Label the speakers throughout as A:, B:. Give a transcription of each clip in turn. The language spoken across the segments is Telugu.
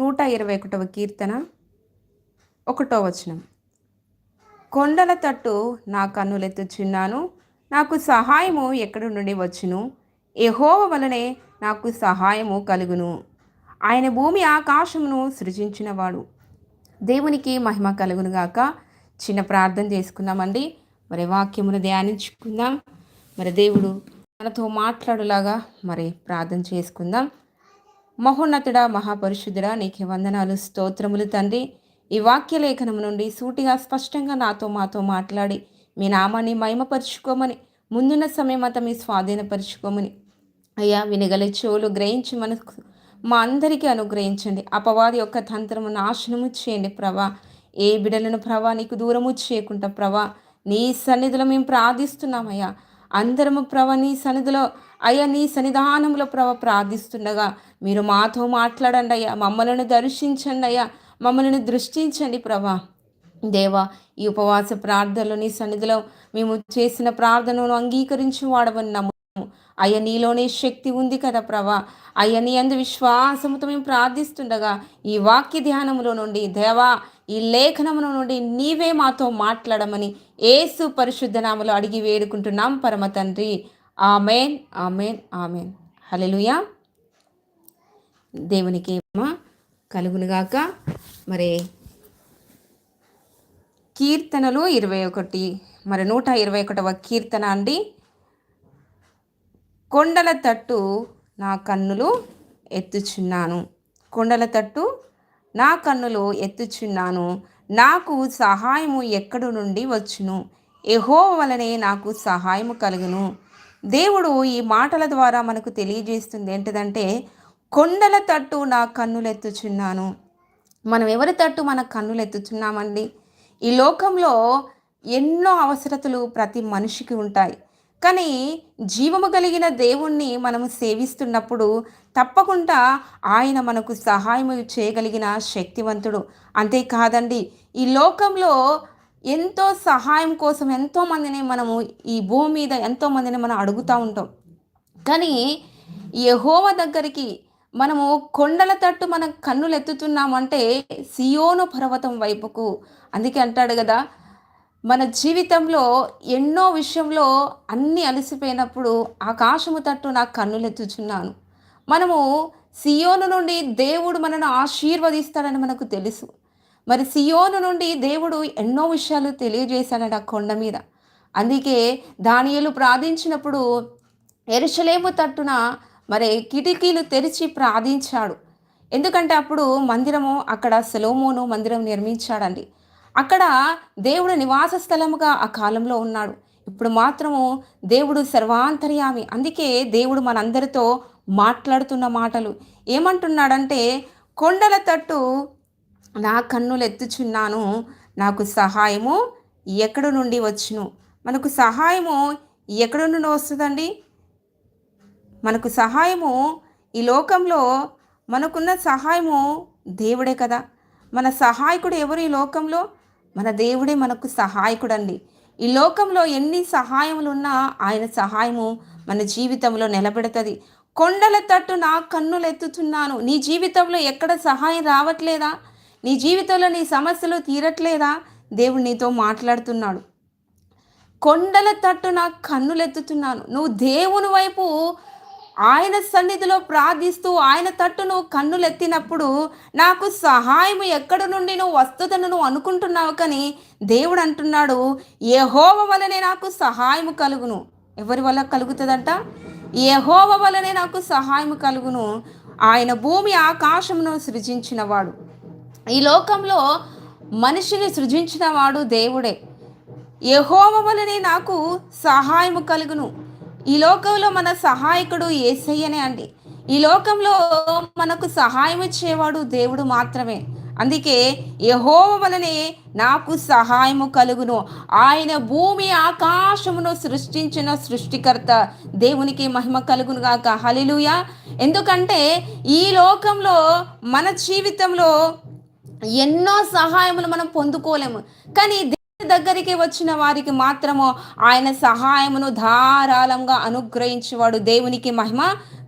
A: నూట ఇరవై ఒకటవ కీర్తన ఒకటో వచనం. కొండల తట్టు నా కన్నులెత్తుచున్నాను నాకు సహాయము ఎక్కడి నుండి వచ్చును? ఎహోవ వలనే నాకు సహాయము కలుగును. ఆయన భూమి ఆకాశమును సృజించినవాడు. దేవునికి మహిమ కలుగునుగాక చిన్న ప్రార్థన చేసుకుందామండి. మరి వాక్యమును ధ్యానించుకుందాం. మరి దేవుడు మనతో మాట్లాడులాగా మరి ప్రార్థన చేసుకుందాం. మహోన్నతుడా మహాపరిశుద్ధుడా నీకే వందనాలు స్తోత్రములు తండ్రి. ఈ వాక్య లేఖనం నుండి సూటిగా స్పష్టంగా నాతో మాతో మాట్లాడి మీ నామాన్ని మహిమపరుచుకోమని ముందున్న సమయం అంతా మీ స్వాధీనపరుచుకోమని. అయ్యా వినగల చెవులు గ్రహించి మనకు మా అందరికీ అనుగ్రహించండి. అపవాది యొక్క తంత్రము నాశనము చేయండి ప్రభా. ఏ బిడలను ప్రభా నీకు దూరము చేయకుండా ప్రభా నీ సన్నిధిలో మేము ప్రార్థిస్తున్నామయ్యా అందరము ప్రభ నీ సన్నిధిలో అయ్యా నీ సన్నిధానంలో ప్రభ ప్రార్థిస్తుండగా మీరు మాతో మాట్లాడండి అయ్యా. మమ్మల్ని దర్శించండి అయ్యా. మమ్మల్ని దృష్టించండి ప్రభా. దేవా ఈ ఉపవాస ప్రార్థనలు నీ సన్నిధిలో మేము చేసిన ప్రార్థనను అంగీకరించి వాడవని నమ్ము అయ్య నీలోనే శక్తి ఉంది కదా ప్రభా. అయ్య నీ అందు విశ్వాసముతో మేము ప్రార్థిస్తుండగా ఈ వాక్య ధ్యానములో నుండి దేవా ఈ లేఖనముల నుండి నీవే మాతో మాట్లాడమని ఏసు పరిశుద్ధనామలో అడిగి వేడుకుంటున్నాం పరమ తండ్రి. Amen amen amen. హలెలుయా దేవునికి కలుగునుగాక మరి కీర్తనలు ఇరవై ఒకటి మరి నూట ఇరవై ఒకటవ కీర్తన అండి. కొండల తట్టు నా కన్నులు ఎత్తుచున్నాను. కొండల తట్టు నా కన్నులు ఎత్తుచున్నాను. నాకు సహాయము ఎక్కడి నుండి వచ్చును? ఎహో వలనే నాకు సహాయము కలుగును. దేవుడు ఈ మాటల ద్వారా మనకు తెలియజేస్తుంది. ఏంటిదంటే కొండల తట్టు నా కన్నులెత్తుచున్నాను. మనం ఎవరి తట్టు మన కన్నులు ఎత్తుచున్నామండి ఈ లోకంలో ఎన్నో అవసరతలు ప్రతి మనిషికి ఉంటాయి. కానీ జీవము కలిగిన దేవుణ్ణి మనము సేవిస్తున్నప్పుడు తప్పకుండా ఆయన మనకు సహాయం చేయగలిగిన శక్తివంతుడు. అంతేకాదండి ఈ లోకంలో ఎంతో సహాయం కోసం ఎంతోమందిని మనము ఈ భూమి మీద ఎంతోమందిని మనం అడుగుతూ ఉంటాం. కానీ యహోవ దగ్గరికి మనము కొండల తట్టు మన కన్నులు ఎత్తుతున్నామంటే సియోను పర్వతం వైపుకు. అందుకే అంటాడు కదా మన జీవితంలో ఎన్నో విషయంలో అన్నీ అలసిపోయినప్పుడు ఆకాశము తట్టు నా కన్నులెత్తుచున్నాను. మనము సియోను నుండి దేవుడు మనను ఆశీర్వదిస్తాడని మనకు తెలుసు. మరి సియోను నుండి దేవుడు ఎన్నో విషయాలు తెలియజేశాడు ఆ కొండ మీద. అందుకే దానియలు ప్రార్థించినప్పుడు ఎరుసలేము తట్టున మరి కిటికీలు తెరిచి ప్రార్థించాడు. ఎందుకంటే అప్పుడు మందిరము అక్కడ సెలోమోను మందిరం నిర్మించాడండి. అక్కడ దేవుడు నివాస స్థలముగా ఆ కాలంలో ఉన్నాడు. ఇప్పుడు మాత్రము దేవుడు సర్వాంతర్యామి. అందుకే దేవుడు మనందరితో మాట్లాడుతున్న మాటలు. ఏమంటున్నాడంటే కొండల తట్టు నా కన్నులు ఎత్తుచున్నాను నాకు సహాయము ఎక్కడి నుండి వచ్చును? మనకు సహాయము ఎక్కడి నుండి వస్తుందండి? మనకు సహాయము ఈ లోకంలో మనకున్న సహాయము దేవుడే కదా. మన సహాయకుడు ఎవరు ఈ లోకంలో? మన దేవుడే మనకు సహాయకుడండి. ఈ లోకంలో ఎన్ని సహాయములు ఉన్నా ఆయన సహాయము మన జీవితంలో నిలబెడుతుంది. కొండల తట్టు నా కన్నులు ఎత్తుతున్నాను. నీ జీవితంలో ఎక్కడ సహాయం రావట్లేదా? నీ జీవితంలో నీ సమస్యలు తీరట్లేదా? దేవుడు నీతో మాట్లాడుతున్నాడు. కొండల తట్టు నా కన్నులు ఎత్తుతున్నాను. నువ్వు దేవుని వైపు ఆయన సన్నిధిలో ప్రార్థిస్తూ ఆయన తట్టును కన్నులెత్తినప్పుడు నాకు సహాయం ఎక్కడి నుండి నువ్వు వస్తుందని నువ్వు అనుకుంటున్నావు కానీ దేవుడు అంటున్నాడు ఏహోవ వలనే నాకు సహాయం కలుగును. ఎవరి వల్ల కలుగుతుందంట? ఏహోవ వలనే నాకు సహాయం కలుగును. ఆయన భూమి ఆకాశమును సృజించినవాడు. ఈ లోకంలో మనిషిని సృజించినవాడు దేవుడే. యహోవ వలనే నాకు సహాయము కలుగును. ఈ లోకంలో మన సహాయకుడు ఏసయ్యనే అండి. ఈ లోకంలో మనకు సహాయం ఇచ్చేవాడు దేవుడు మాత్రమే. అందుకే యహోవ వలనే నాకు సహాయము కలుగును. ఆయన భూమి ఆకాశమును సృష్టించిన సృష్టికర్త దేవునికి మహిమ కలుగును గాక. హలిలుయ ఎందుకంటే ఈ లోకంలో మన జీవితంలో ఎన్నో సహాయములు మనం పొందుకోలేము. కానీ దగ్గరికి వచ్చిన వారికి మాత్రము ఆయన సహాయమును ధారాళంగా అనుగ్రహించేవాడు. దేవునికి మహిమ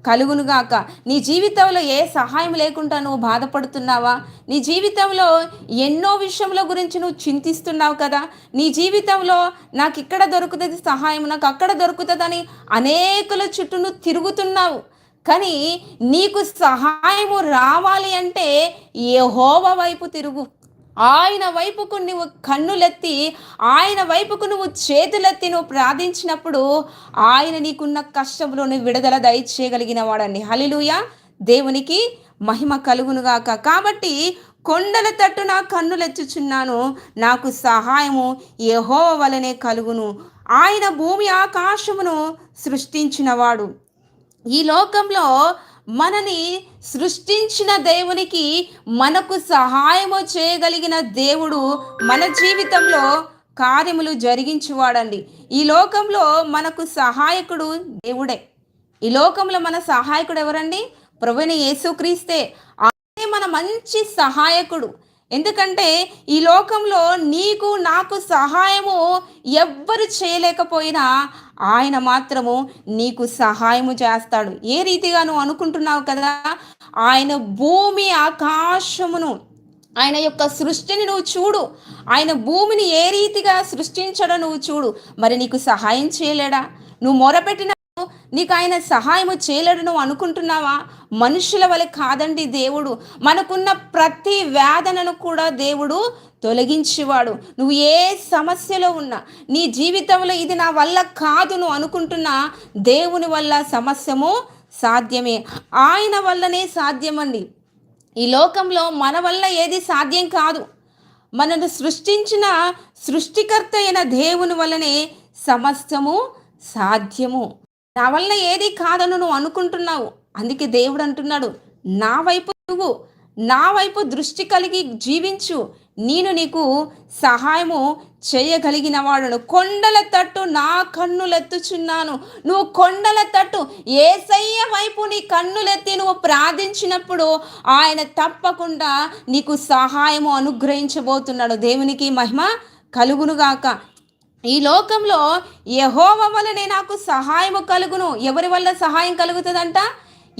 A: కలుగునుగాక నీ జీవితంలో ఏ సహాయం లేకుండా నువ్వు బాధపడుతున్నావా? నీ జీవితంలో ఎన్నో విషయంలో గురించి నువ్వు చింతిస్తున్నావు కదా? నీ జీవితంలో నాకు ఇక్కడ దొరుకుతుంది సహాయం నాకు అక్కడ దొరుకుతుందని అనేకుల చుట్టూ నువ్వు తిరుగుతున్నావు. కానీ నీకు సహాయము రావాలి అంటే ఏ హోవ వైపు తిరుగు. ఆయన వైపుకు నువ్వు కన్నులెత్తి ఆయన వైపుకు నువ్వు చేతులెత్తి నువ్వు ప్రార్థించినప్పుడు ఆయన నీకున్న కష్టంలోని విడుదల దయచేయగలిగిన వాడని హలిలుయ దేవునికి మహిమ కలుగునుగాక. కాబట్టి కొండల తట్టు నా కన్నులెచ్చుచున్నాను. నాకు సహాయము యహో వలనే కలుగును. ఆయన భూమి ఆకాశమును సృష్టించినవాడు. ఈ లోకంలో మనని సృష్టించిన దేవునికి మనకు సహాయము చేయగలిగిన దేవుడు మన జీవితంలో కార్యములు జరిగించువాడండి. ఈ లోకంలో మనకు సహాయకుడు దేవుడే. ఈ లోకంలో మన సహాయకుడు ఎవరండి? ప్రభుని యేసుక్రీస్తే. ఆయన మన మంచి సహాయకుడు. ఎందుకంటే ఈ లోకంలో నీకు నాకు సహాయము ఎవ్వరు చేయలేకపోయినా ఆయన మాత్రము నీకు సహాయము చేస్తాడు. ఏ రీతిగా నువ్వు అనుకుంటున్నావు కదా? ఆయన భూమి ఆకాశమును ఆయన యొక్క సృష్టిని నువ్వు చూడు. ఆయన భూమిని ఏ రీతిగా సృష్టించడం నువ్వు చూడు. మరి నీకు సహాయం చేయలేడా? నువ్వు మొరపెట్టిన నీకు ఆయన సహాయము చేయలేడు నువ్వు అనుకుంటున్నావా? మనుషుల వలె కాదండి దేవుడు. మనకున్న ప్రతి వేదనను కూడా దేవుడు తొలగించేవాడు. నువ్వు ఏ సమస్యలో ఉన్నా నీ జీవితంలో ఇది నా వల్ల కాదు నువ్వు అనుకుంటున్నా దేవుని వల్ల సమస్యము సాధ్యమే. ఆయన వల్లనే సాధ్యమండి. ఈ లోకంలో మన వల్ల ఏది సాధ్యం కాదు. మనను సృష్టించిన సృష్టికర్త అయిన దేవుని వల్లనే సమస్తము సాధ్యము. నా వల్ల ఏది కాదని నువ్వు అనుకుంటున్నావు. అందుకే దేవుడు అంటున్నాడు నా వైపు నువ్వు నా వైపు దృష్టి కలిగి జీవించు. నేను నీకు సహాయము చేయగలిగిన వాడును కొండల తట్టు నా కన్నులెత్తుచున్నాను. నువ్వు కొండల తట్టు ఏసయ్య వైపు నీ కన్నులెత్తి నువ్వు ప్రార్థించినప్పుడు ఆయన తప్పకుండా నీకు సహాయము అనుగ్రహించబోతున్నాడు. దేవునికి మహిమ కలుగునుగాక. ఈ లోకంలో యహోవ వలనే నాకు సహాయము కలుగును. ఎవరి వల్ల సహాయం కలుగుతుందంట?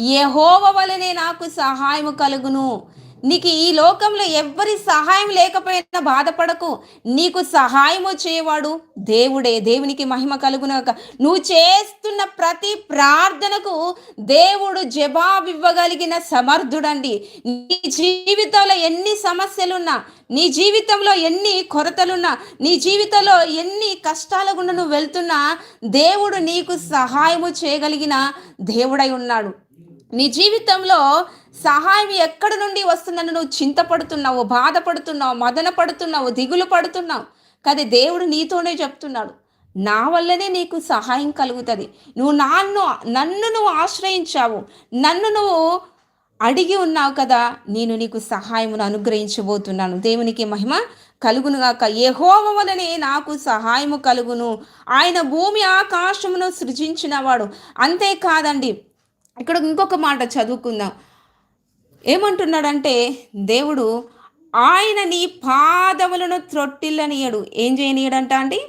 A: యహోవ వలనే నాకు సహాయము కలుగును. నీకు ఈ లోకంలో ఎవ్వరి సహాయం లేకపోయినా బాధపడకు. నీకు సహాయము చేయవాడు దేవుడే. దేవునికి మహిమ కలుగునక నువ్వు చేస్తున్న ప్రతి ప్రార్థనకు దేవుడు జవాబివ్వగలిగిన సమర్థుడండి. నీ జీవితంలో ఎన్ని సమస్యలున్నా నీ జీవితంలో ఎన్ని కొరతలున్నా నీ జీవితంలో ఎన్ని కష్టాల గుండా నువ్వు వెళ్తున్నా దేవుడు నీకు సహాయము చేయగలిగిన దేవుడై ఉన్నాడు. నీ జీవితంలో సహాయం ఎక్కడి నుండి వస్తుందని నువ్వు చింతపడుతున్నావు బాధపడుతున్నావు మదన పడుతున్నావు దిగులు పడుతున్నావు? కదా దేవుడు నీతోనే చెప్తున్నాడు నా వల్లనే నీకు సహాయం కలుగుతుంది. నువ్వు నాన్ను నన్ను నువ్వు ఆశ్రయించావు. నన్ను నువ్వు అడిగి ఉన్నావు కదా నేను నీకు సహాయమును అనుగ్రహించబోతున్నాను. దేవునికి మహిమ కలుగునుగాక యెహోవ వలనే నాకు సహాయము కలుగును. ఆయన భూమి ఆకాశమును సృజించినవాడు. అంతేకాదండి ఇక్కడ ఇంకొక మాట చదువుకుందాం. ఏమంటున్నాడంటే దేవుడు ఆయన నీ పాదములను త్రొట్టిల్లనియడు. ఏం చేయనీయడంట అండి?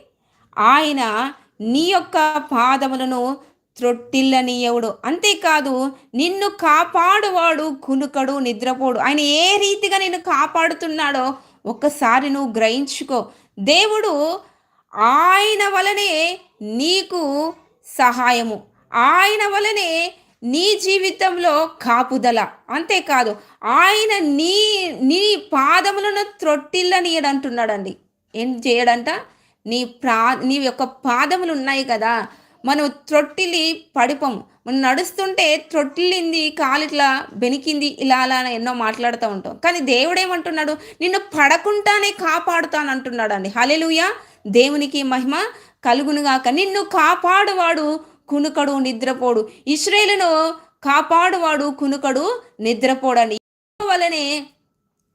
A: ఆయన నీ యొక్క పాదములను త్రొట్టిల్లనీయవుడు. అంతేకాదు నిన్ను కాపాడువాడు కునుకడు నిద్రపోడు. ఆయన ఏ రీతిగా నిన్ను కాపాడుతున్నాడో ఒక్కసారి నువ్వు గ్రహించుకో. దేవుడు ఆయన వలనే నీకు సహాయము. ఆయన వలనే నీ జీవితంలో కాపుదల. అంతేకాదు ఆయన నీ నీ పాదములను త్రొట్టిల్లనీయడంటున్నాడండి. ఏం చేయడంట? నీ ప్రా నీ యొక్క పాదములు ఉన్నాయి కదా మనం త్రొట్టిలి పడిపోము మనం నడుస్తుంటే త్రొట్టిల్లింది కాలు ఇట్లా బెనికింది ఇలా అలా అని ఎన్నో మాట్లాడుతూ ఉంటాం. కానీ దేవుడు ఏమంటున్నాడు నిన్ను పడకుండానే కాపాడుతాను అంటున్నాడు అండి హలెలుయ దేవునికి మహిమ కలుగునుగాక. నిన్ను కాపాడువాడు కునుకడు నిద్రపోడు. ఇస్రాయేలును కాపాడువాడు కునుకడు నిద్రపోడని. వలనే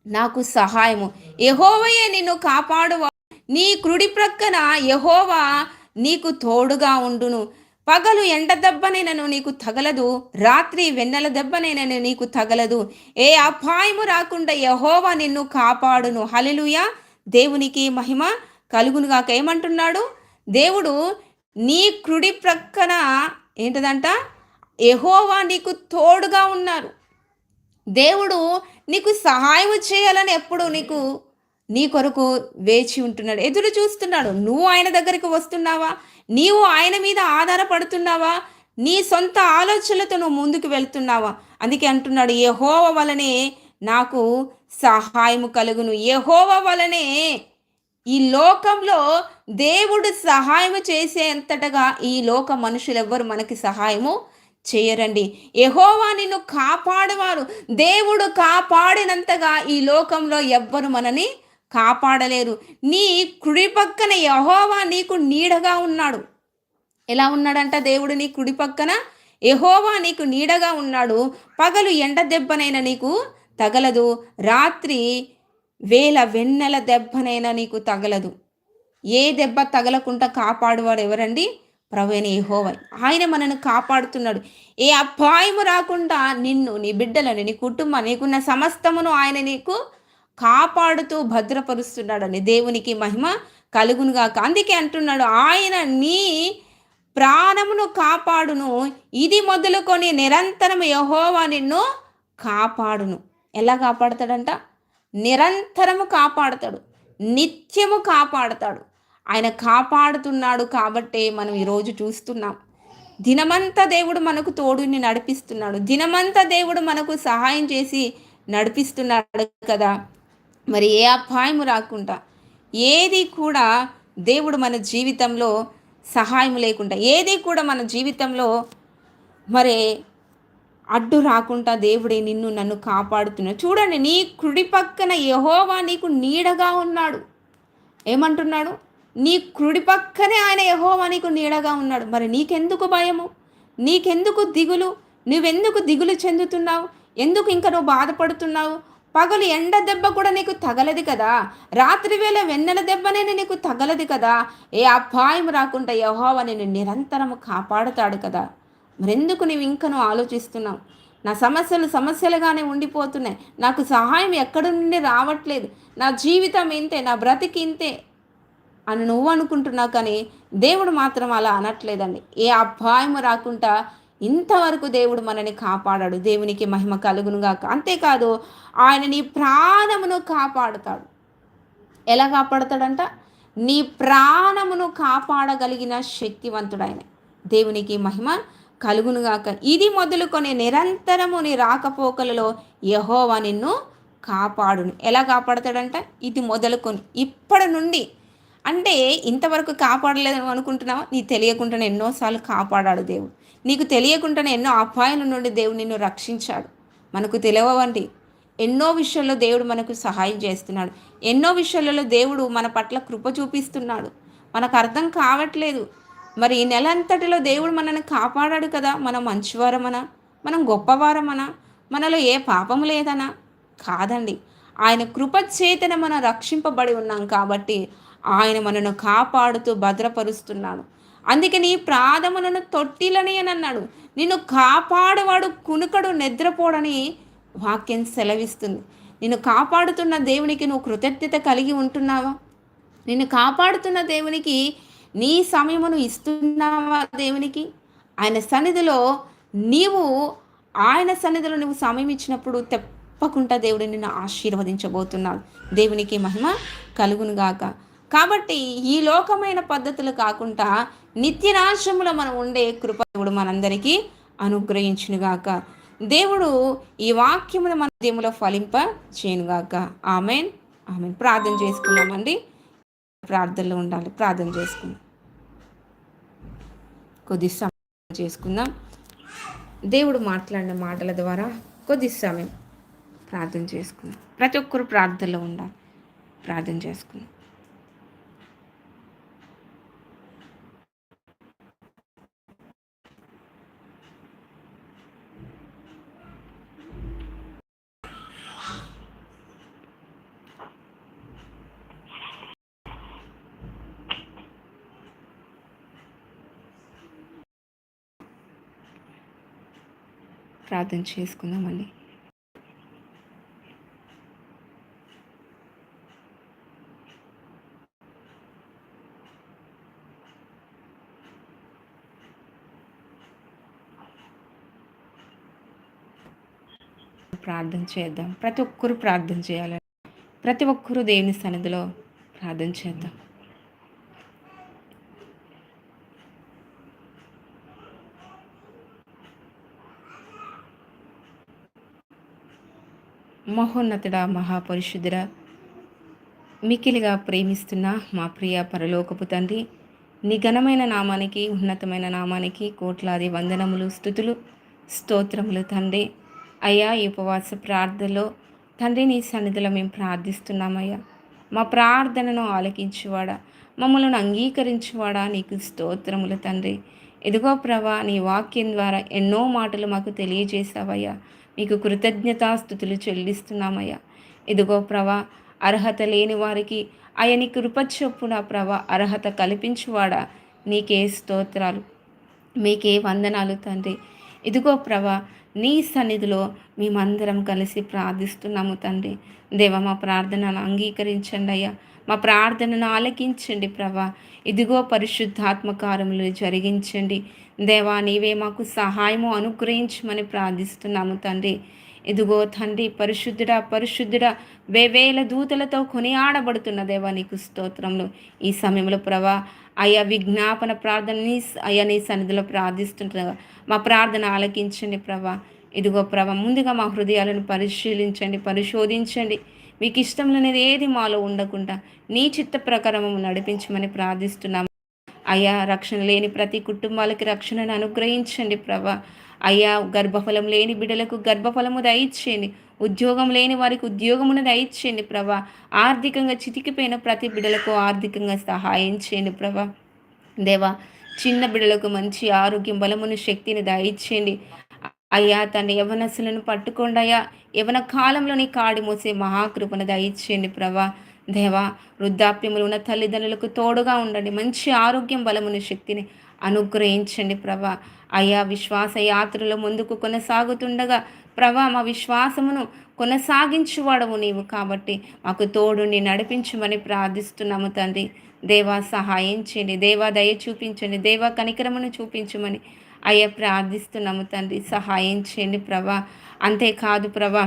A: నాకు సహాయము. యహోవయే నిన్ను కాపాడువా. నీ కుడి ప్రక్కన యహోవా నీకు తోడుగా ఉండును. పగలు ఎండ దెబ్బనైనను నీకు తగలదు. రాత్రి వెన్నెల దెబ్బనైనను నీకు తగలదు. ఏ అపాయము రాకుండా యహోవా నిన్ను కాపాడును. హలెలుయ దేవునికి మహిమ కలుగునుగాక. ఏమంటున్నాడు? దేవుడు నీ కుడి ప్రక్కన ఏంటదంట? ఎహోవా నీకు తోడుగా ఉన్నారు. దేవుడు నీకు సహాయం చేయాలని ఎప్పుడు నీకు నీ కొరకు వేచి ఉంటున్నాడు. ఎదురు చూస్తున్నాడు. నువ్వు ఆయన దగ్గరికి వస్తున్నావా? నీవు ఆయన మీద ఆధారపడుతున్నావా? నీ సొంత ఆలోచనలతో నువ్వు ముందుకు వెళ్తున్నావా? అందుకే అంటున్నాడు యహోవ వలనే నాకు సహాయము కలుగును. యహోవ వలనే ఈ లోకంలో దేవుడు సహాయం చేసేంతటగా ఈ లోక మనుషులు ఎవ్వరు మనకి సహాయము చేయరండి. యహోవా నిన్ను కాపాడవారు. దేవుడు కాపాడినంతగా ఈ లోకంలో ఎవ్వరు మనని కాపాడలేరు. నీ కుడి పక్కన యహోవా నీకు నీడగా ఉన్నాడు. ఎలా ఉన్నాడంట దేవుడు నీ కుడి పక్కన? యహోవా నీకు నీడగా ఉన్నాడు. పగలు ఎండ దెబ్బనైనా నీకు తగలదు. రాత్రి వేల వెన్నెల దెబ్బనైనా నీకు తగలదు. ఏ దెబ్బ తగలకుండా కాపాడువాడు ఎవరండి? ప్రవేణ యహోవ. ఆయన మనను కాపాడుతున్నాడు. ఏ అపాయము రాకుండా నిన్ను నీ బిడ్డలను నీ కుటుంబం నీకున్న సమస్తమును ఆయన నీకు కాపాడుతూ భద్రపరుస్తున్నాడని దేవునికి మహిమ కలుగునుగాక అందుకే అంటున్నాడు ఆయన నీ ప్రాణమును కాపాడును. ఇది మొదలుకొని నిరంతరం యహోవా నిన్ను కాపాడును. ఎలా కాపాడతాడంట? నిరంతరము కాపాడతాడు నిత్యము కాపాడతాడు. ఆయన కాపాడుతున్నాడు కాబట్టే మనం ఈరోజు చూస్తున్నాం. దినమంతా దేవుడు మనకు తోడుని నడిపిస్తున్నాడు. దినమంతా దేవుడు మనకు సహాయం చేసి నడిపిస్తున్నాడు కదా. మరి ఏ అపాయము రాకుండా ఏది కూడా దేవుడు మన జీవితంలో సహాయం లేకుండా ఏది కూడా మన జీవితంలో మరి అడ్డు రాకుండా దేవుడే నిన్ను నన్ను కాపాడుతున్నాడు చూడండి నీ కుడి పక్కన యహోవా నీకు నీడగా ఉన్నాడు. ఏమంటున్నాడు? నీ కుడి పక్కనే ఆయన యహోవా నీకు నీడగా ఉన్నాడు. మరి నీకెందుకు భయము? నీకెందుకు దిగులు? నువ్వెందుకు దిగులు చెందుతున్నావు? ఎందుకు ఇంకా నువ్వు బాధపడుతున్నావు? పగలు ఎండ దెబ్బ కూడా నీకు తగలదు కదా. రాత్రి వేళ వెన్నెల దెబ్బనే నీకు తగలదు కదా. ఏ అపాయం రాకుండా యహోవా నేను నిరంతరం కాపాడుతాడు కదా. మరెందుకు నీవు ఇంకా నువ్వు ఆలోచిస్తున్నావు? నా సమస్యలు సమస్యలుగానే ఉండిపోతున్నాయి. నాకు సహాయం ఎక్కడి నుండి రావట్లేదు. నా జీవితం ఇంతే నా బ్రతికి ఇంతే అని నువ్వు అనుకుంటున్నావు కానీ దేవుడు మాత్రం అలా అనట్లేదండి. ఏ అభాయము రాకుండా ఇంతవరకు దేవుడు మనని కాపాడాడు. దేవునికి మహిమ కలుగునుగాక అంతేకాదు ఆయన నీ ప్రాణమును కాపాడుతాడు. ఎలా కాపాడుతాడంట? నీ ప్రాణమును కాపాడగలిగిన శక్తివంతుడు ఆయన దేవునికి మహిమ కలుగునుగాక ఇది మొదలుకొని నిరంతరము నీ రాకపోకలలో యహోవా నిన్ను కాపాడును. ఎలా కాపాడతాడంట? ఇది మొదలుకొని. ఇప్పటి నుండి. అంటే ఇంతవరకు కాపాడలేదని అనుకుంటున్నావా? నీ తెలియకుండానే ఎన్నోసార్లు కాపాడాడు దేవుడు. నీకు తెలియకుండానే ఎన్నో అపాయాల నుండి దేవుడు నిన్ను రక్షించాడు. మనకు తెలియవండి ఎన్నో విషయాల్లో దేవుడు మనకు సహాయం చేస్తున్నాడు. ఎన్నో విషయాలలో దేవుడు మన పట్ల కృప చూపిస్తున్నాడు. మనకు అర్థం కావట్లేదు. మరి ఈ నెల అంతటిలో దేవుడు మనల్ని కాపాడాడు కదా? మనం మంచివారమనా? మనం గొప్పవారమనా? మనలో ఏ పాపం లేదనా? కాదండి. ఆయన కృప చేతన మనం రక్షింపబడి ఉన్నాం కాబట్టి ఆయన మనను కాపాడుతూ భద్రపరుస్తున్నాడు. అందుకే నీ ప్రాధములను తొట్టిలని అని అన్నాడు. నిన్ను కాపాడువాడు కునుకడు నిద్రపోడని వాక్యం సెలవిస్తుంది. నిన్ను కాపాడుతున్న దేవునికి నువ్వు కృతజ్ఞత కలిగి ఉంటున్నావా? నిన్ను కాపాడుతున్న దేవునికి నీ సమయమును ఇస్తున్నావా దేవునికి? ఆయన సన్నిధిలో నీవు ఆయన సన్నిధిలో నువ్వు సమయం ఇచ్చినప్పుడు తప్పకుండా దేవుడు నిన్ను ఆశీర్వదించబోతున్నాడు. దేవునికి మహిమ కలుగునుగాక కాబట్టి ఈ లోకమైన పద్ధతులు కాకుండా నిత్యరాశ్రములో మనం ఉండే కృప దేవుడు మనందరికీ అనుగ్రహించునుగాక దేవుడు ఈ వాక్యమును మన దేవులో ఫలింప చేయనుగాక ఆమెన్. ఆమెన్. ప్రార్థన చేసుకున్నామండి ప్రార్థనలో ఉండాలి. ప్రార్థన చేసుకుందాం. కొద్ది సమయం చేసుకుందాం. దేవుడు మాట్లాడిన మాటల ద్వారా కొద్ది సమయం ప్రార్థన చేసుకుందాం. ప్రతి ఒక్కరు ప్రార్థనలో ఉండాలి. ప్రార్థన చేసుకుందాం. ప్రార్థన చేసుకుందామండి ప్రార్థన చేద్దాం. ప్రతి ఒక్కరూ ప్రార్థన చేయాలని ప్రతి ఒక్కరూ దేవుని సన్నిధిలో ప్రార్థన చేద్దాం. మహోన్నతుడా మహాపరిశుద్ధుడా మికిలిగా ప్రేమిస్తున్న మా ప్రియ పరలోకపు తండ్రి నీ ఘనమైన నామానికి ఉన్నతమైన నామానికి కోట్లాది వందనములు స్థుతులు స్తోత్రములు తండ్రి. అయ్యా ఈ ఉపవాస ప్రార్థనలో తండ్రి నీ సన్నిధిలో మేము ప్రార్థిస్తున్నామయ్యా. మా ప్రార్థనను ఆలకించువాడా మమ్మల్ని అంగీకరించువాడా నీకు స్తోత్రములు తండ్రి. ఎదుగో ప్రభా నీ వాక్యం ద్వారా ఎన్నో మాటలు మాకు తెలియజేశావయ్యా. మీకు కృతజ్ఞతాస్థుతులు చెల్లిస్తున్నామయ్యా. ఇదిగో ప్రభా అర్హత లేని వారికి ఆయని కృపచొప్పున ప్రభ అర్హత కల్పించువాడా నీకే స్తోత్రాలు మీకే వందనాలు తండ్రి. ఇదిగో ప్రభ నీ సన్నిధిలో మేమందరం కలిసి ప్రార్థిస్తున్నాము తండ్రి. దేవ మా ప్రార్థనను అంగీకరించండి అయ్యా. మా ప్రార్థనను ఆలకించండి ప్రభా. ఇదిగో పరిశుద్ధాత్మకారములు జరిగించండి. దేవా నీవే మాకు సహాయము అనుగ్రహించమని ప్రార్థిస్తున్నాము తండ్రి. ఇదిగో తండ్రి పరిశుద్ధుడ పరిశుద్ధుడ వేవేల దూతలతో కొనియాడబడుతున్న దేవా నీకు స్తోత్రంలో ఈ సమయంలో ప్రభా అయ్యా విజ్ఞాపన ప్రార్థన నీ అయ్యా నీ సన్నిధిలో ప్రార్థిస్తుంటుగా మా ప్రార్థన ఆలకించండి ప్రభా. ఇదిగో ప్రభ ముందుగా మా హృదయాలను పరిశీలించండి పరిశోధించండి. మీకు ఇష్టం లేనిది ఏది మాలో ఉండకుండా నీ చిత్త ప్రకారము నడిపించమని ప్రార్థిస్తున్నాము. అయ్యా రక్షణ లేని ప్రతి కుటుంబాలకి రక్షణను అనుగ్రహించండి ప్రభా. అయ్యా గర్భఫలం లేని బిడ్డలకు గర్భఫలము దయచేయండి. ఉద్యోగం లేని వారికి ఉద్యోగమును దయచేయండి ప్రభా. ఆర్థికంగా చితికిపోయిన ప్రతి బిడ్డలకు ఆర్థికంగా సహాయం చేయండి ప్రభా. దేవా చిన్న బిడ్డలకు మంచి ఆరోగ్యం బలమును శక్తిని దయచేయండి. అయ్యా తన యవనసులను పట్టుకోండి అయ్యా. యవన కాలంలోని కాడి మోసే మహాకృపను దయచేయండి ప్రభా. దేవా వృద్ధాప్యములు ఉన్న తల్లిదండ్రులకు తోడుగా ఉండండి. మంచి ఆరోగ్యం బలమును శక్తిని అనుగ్రహించండి ప్రభా. అయా విశ్వాస యాత్రలో ముందుకు కొనసాగుతుండగా ప్రభా మా విశ్వాసమును కొనసాగించువాడవు నీవు కాబట్టి మాకు తోడుని నడిపించమని ప్రార్థిస్తున్నాము తండ్రి. దేవా సహాయం చేయండి. దేవా దయ చూపించండి. దేవా కనికరమును చూపించమని అయ్యా ప్రార్థిస్తున్నాము తండ్రి. సహాయం చేయండి ప్రభా. అంతేకాదు ప్రభా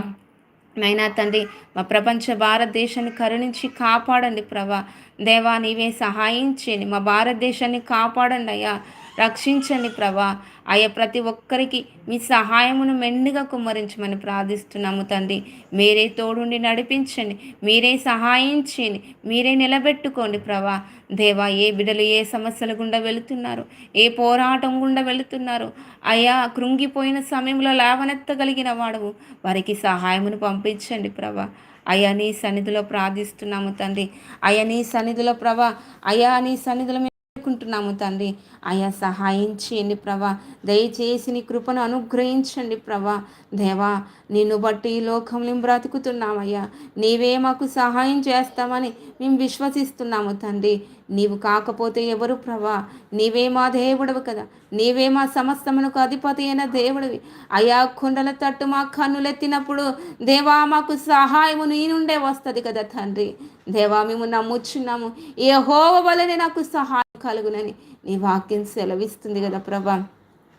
A: నైనా తండ్రి మా ప్రపంచ భారతదేశాన్ని కరుణించి కాపాడండి ప్రభా. దేవా నీవే సహాయం చేయండి. మా భారతదేశాన్ని కాపాడండి అయ్యా. రక్షించండి ప్రభా. అయ్యా ప్రతి ఒక్కరికి మీ సహాయమును మెండుగా కుమ్మరించమని ప్రార్థిస్తున్నాము తండ్రి. మీరే తోడుండి నడిపించండి. మీరే సహాయించండి మీరే నిలబెట్టుకోండి ప్రభా. దేవా ఏ బిడలు ఏ సమస్యల గుండా వెళుతున్నారు? ఏ పోరాటం గుండా వెళుతున్నారు? అయ్యా కృంగిపోయిన సమయంలో లేవనెత్తగలిగిన వాడవు. వారికి సహాయమును పంపించండి ప్రభా. అయ్యా నీ సన్నిధిలో ప్రార్థిస్తున్నాము తండ్రి. అయ్యా నీ సన్నిధిలో ప్రభా. అయ్యా నీ సన్నిధిలో వేడుకుంటున్నాము తండ్రి. ఆయా సహాయం చేయండి ప్రభా. దయచేసి నీ కృపను అనుగ్రహించండి ప్రభా. దేవా నిన్ను బట్టి ఈ లోకంలో బ్రతుకుతున్నామయ్యా. నీవే మాకు సహాయం చేస్తామని మేము విశ్వసిస్తున్నాము తండ్రి. నీవు కాకపోతే ఎవరు ప్రభా? నీవే మా దేవుడవు కదా. నీవే మా సమస్తమునకు అధిపతి అయిన దేవుడివి. అయా కుండల తట్టు మా కన్నులెత్తినప్పుడు దేవా మాకు సహాయము నీ నుండే వస్తుంది కదా తండ్రి. దేవా మేము నమ్ముచున్నాము. ఏ హోవ వలనే నాకు సహాయం కలుగునని నీ వాక్యం సెలవిస్తుంది కదా ప్రభా.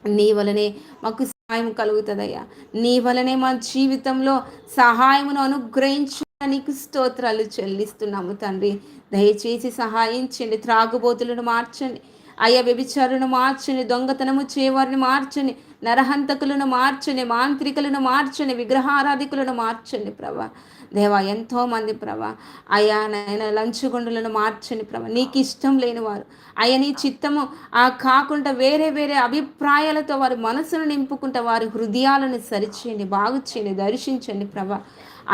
A: నీ వలనే మాకు సహాయం కలుగుతుందయ్యా. నీ వలనే మా జీవితంలో సహాయమును అనుగ్రహించు నీకు స్తోత్రాలు చెల్లిస్తున్నాము తండ్రి. దయచేసి సహాయించండి త్రాగుబోతులను మార్చండి. అయ్యా వ్యభిచారులను మార్చండి దొంగతనము చేయవారిని మార్చండి నరహంతకులను మార్చండి మాంత్రికులను మార్చండి విగ్రహారాధికులను మార్చండి ప్రభా. దేవా ఎంతోమంది ప్రభా అయా నాయన లంచుగుండులను మార్చండి ప్రభా. నీకు ఇష్టం లేని వారు అయ్యా నీ చిత్తము ఆ కాకుండా వేరే వేరే అభిప్రాయాలతో వారి మనసును నింపుకుంటే వారి హృదయాలను సరిచేయండి బాగు చేయండి దర్శించండి ప్రభా.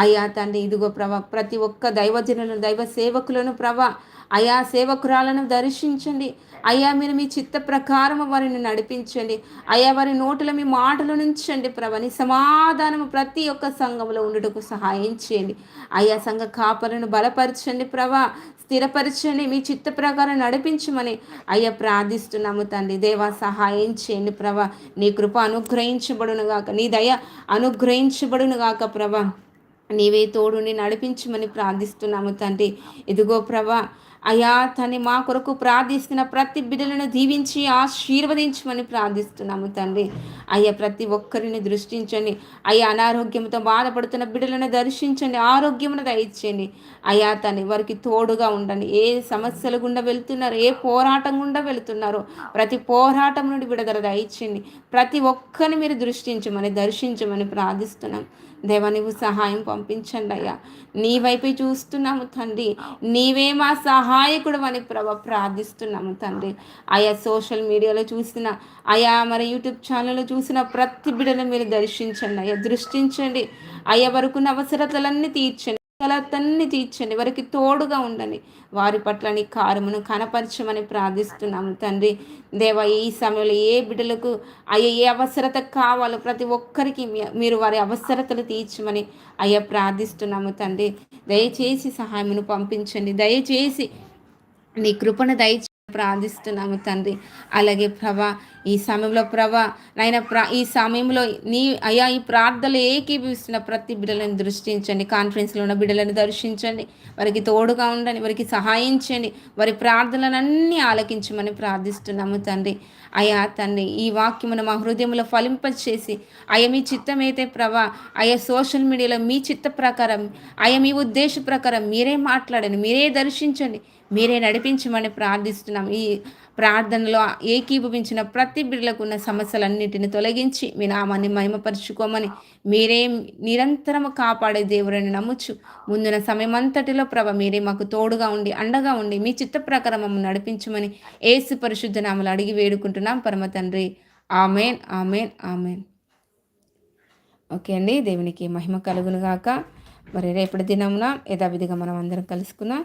A: అయ్యా తండ్రి ఇదిగో ప్రభా ప్రతి ఒక్క దైవజనులను దైవ సేవకులను ప్రభా అయా సేవకురాలను దర్శించండి. అయ్యా మీరు మీ చిత్త ప్రకారం వారిని నడిపించండి. అయ్యా వారి నోటుల మీ మాటలు నుంచండి ప్రభని సమాధానము ప్రతి ఒక్క సంఘంలో ఉండుటకు సహాయం చేయండి. అయ్యా సంఘ కాపలను బలపరచండి ప్రభా. స్థిరపరచండి మీ చిత్త ప్రకారం నడిపించమని. అయ్యా ప్రార్థిస్తున్నాము తండ్రి. దేవా సహాయం చేయండి ప్రభా. నీ కృప అనుగ్రహించబడునుగాక నీ దయ అనుగ్రహించబడునుగాక ప్రభా. నీవే తోడుని నడిపించమని ప్రార్థిస్తున్నాము తండ్రి. ఇదిగో ప్రభా అయా తండ్రి మా కొరకు ప్రార్థిస్తున్న ప్రతి బిడ్డలను దీవించి ఆశీర్వదించమని ప్రార్థిస్తున్నాము తండ్రి. అయ్యా ప్రతి ఒక్కరిని దృష్టించండి. అయ్యా అనారోగ్యంతో బాధపడుతున్న బిడ్డలను దర్శించండి. ఆరోగ్యమును దయచేయండి. అయ్యా తండ్రి వారికి తోడుగా ఉండండి. ఏ సమస్యలు గుండా వెళ్తున్నారు? ఏ పోరాటం గుండా వెళుతున్నారో? ప్రతి పోరాటం నుండి విడుదల దయచేయండి. ప్రతి ఒక్కరిని మీరు దృష్టించమని దర్శించమని ప్రార్థిస్తున్నాం. దేవా నువ్వు సహాయం పంపించండి అయ్యా. నీ వైపే చూస్తున్నాము తండ్రి. నీవే మా సహాయకుడు అని ప్రభ ప్రార్థిస్తున్నాము తండ్రి. ఆయా సోషల్ మీడియాలో చూసిన ఆయా మరి యూట్యూబ్ ఛానల్లో చూసిన ప్రతి బిడ్డను మీరు దర్శించండి అయ్యా. దృష్టించండి. అయ్యా వరకున్న అవసరతలన్నీ తీర్చండి. కలతన్ని తీర్చండి. వారికి తోడుగా ఉండండి. వారి పట్ల నీ కారమును కనపరచమని ప్రార్థిస్తున్నాము తండ్రి. దేవ ఈ సమయంలో ఏ బిడ్డలకు అయ్యా ఏ అవసరత కావాలో ప్రతి ఒక్కరికి మీ- మీరు వారి అవసరతలు తీర్చమని అయ్యా ప్రార్థిస్తున్నాము తండ్రి. దయచేసి సహాయమును పంపించండి. దయచేసి నీ కృపను దయచేసి ప్రార్థిస్తున్నాము తండ్రి. అలాగే ప్రభా ఈ సమయంలో ప్రభా నాయన ప్రా ఈ సమయంలో నీ అయ్యా ఈ ప్రార్థనలు ఏకీభవిస్తున్న ప్రతి బిడ్డలను దృష్టించండి. కాన్ఫరెన్స్లో ఉన్న బిడ్డలను దర్శించండి. వారికి తోడుగా ఉండండి. వారికి సహాయించండి వారి ప్రార్థనలన్నీ ఆలకించమని ప్రార్థిస్తున్నాము తండ్రి. అయ్యా తండ్రి ఈ వాక్యమును మా హృదయంలో ఫలింపచేసి అయ్యా మీ చిత్తం అయితే ప్రభా అయ్యా సోషల్ మీడియాలో మీ చిత్త ప్రకారం అయ్యా మీ ఉద్దేశ ప్రకారం మీరే మాట్లాడండి. మీరే దర్శించండి. మీరే నడిపించమని ప్రార్థిస్తున్నాం. ఈ ప్రార్థనలో ఏకీభవించిన ప్రతి బిడ్డలకు ఉన్న సమస్యలన్నిటిని తొలగించి మీ నామాన్ని మహిమపరుచుకోమని మీరే నిరంతరం కాపాడే దేవుడని నమ్ముచు. ముందున సమయం అంతటిలో ప్రభ మీరే మాకు తోడుగా ఉండి అండగా ఉండి మీ చిత్త ప్రకారం మమ్మల్ని నడిపించమని ఏసు పరిశుద్ధ నామలు అడిగి వేడుకుంటున్నాం. పరమ తండ్రి ఆమెన్ ఆమెన్ ఆమెన్. ఓకే అండి దేవునికి మహిమ కలుగును గాక. మరి రేపటి దినమున యథావిధిగా మనం అందరం కలుసుకుందాం.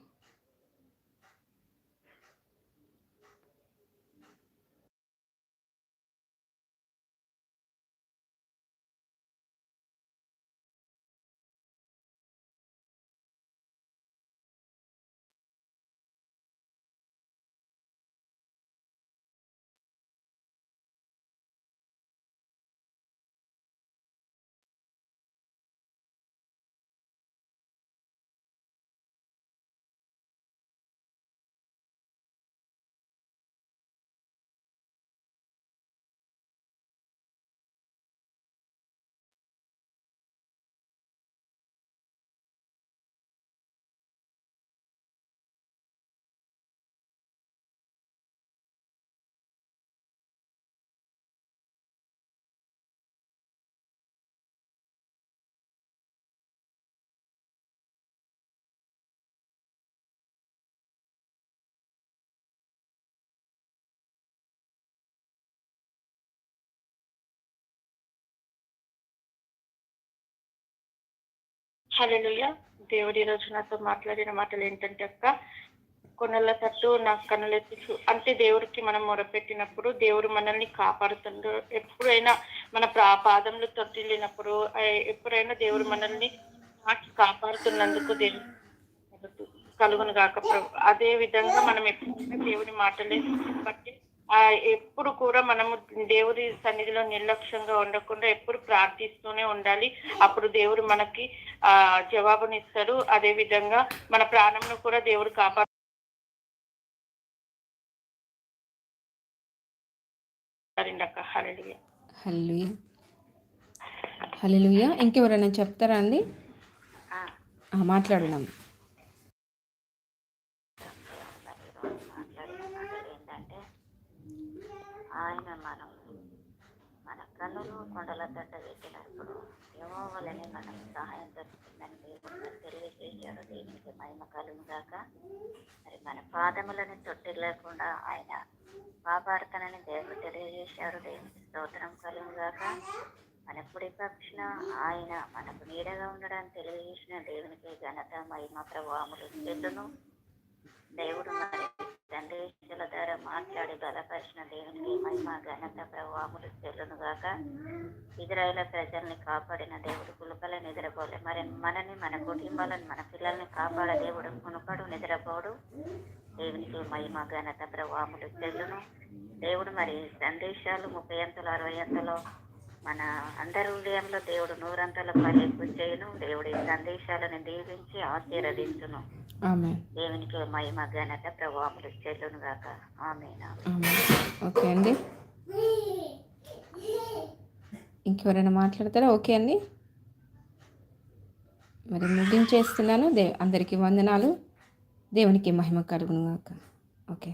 B: hallelujah. దేవుడి ఈ రోజు నాతో మాట్లాడిన మాటలు ఏంటంటే అక్క కొనల తట్టు నా కన్నులెత్తి అంటే దేవుడికి మనం మొరపెట్టినప్పుడు దేవుడు మనల్ని కాపాడుతుండ్రు ఎప్పుడైనా మన ప్రా పాదంలో తొట్టిల్లినప్పుడు ఎప్పుడైనా దేవుడు మనల్ని నాకి కాపాడుతున్నందుకు దేవుడు కలుగును గాక అదే విధంగా మనం ఎప్పుడైనా దేవుడి మాటలే బట్టి ఆ ఎప్పుడు కూడా మనము దేవుడి సన్నిధిలో నిర్లక్ష్యంగా ఉండకుండా ఎప్పుడు ప్రార్థిస్తూనే ఉండాలి. అప్పుడు దేవుడు మనకి ఆ జవాబునిస్తాడు అదే విధంగా మన ప్రాణంను కూడా దేవుడు కాపాడు
A: ఇంకెవరైనా చెప్తారా అండి? ఆ, మాట్లాడదాం.
C: ఆయన మన కన్నులు కొండల తట్ట పెట్టినప్పుడు ఏమో వలనే మనకు సహాయం దొరుకుతుందని దేవుడు తెలియజేశాడు. దేవునికి మహిమ కలుగు గాక మరి మన పాదములని తొట్టి లేకుండా ఆయన పాపార్తనని దేవుడు తెలియజేశాడు. దేవునికి స్తోత్రం కలుగు గాక మన కుడి పక్షున ఆయన మనకు నీడగా ఉండడానికి తెలియజేసిన దేవునికి ఘనత మహిమ ప్రభావములు చెల్లును దేవుడు మరి సందేశాల ద్వారా మాట్లాడి బలపరిచిన దేవునికి మహిమ ఘనత ప్రభావములు చెల్లును గాక ఇజ్రాయేల్ ప్రజల్ని కాపాడిన దేవుడు కులుకల నిద్రపోలే. మరి మనని మన కుటుంబాలను మన పిల్లల్ని కాపాడ దేవుడు కునుకడు నిద్రపోడు. దేవునికి మహిమ ఘనత ప్రభావములు చెల్లును. దేవుడు మరి సందేశాలు ముప్పై అంతలు అరవై అంతలో మన అందరి హృదయంలో దేవుడు నూరంతల ఫలింపు చేయను దేవుడి సందేశాలను దీవించి ఆశీర్వదించును. దేవునికి మహిమ ఘనత ప్రభావములు చెల్లును గాక. ఆమెనా
A: ఆమె ఓకే అండి. ఇంకెవరైనా మాట్లాడతారా? ఓకే అండి. మరి ముగించేస్తున్నాను. దే అందరికీ వందనాలు. దేవునికి మహిమ కలుగును గాక. ఓకే.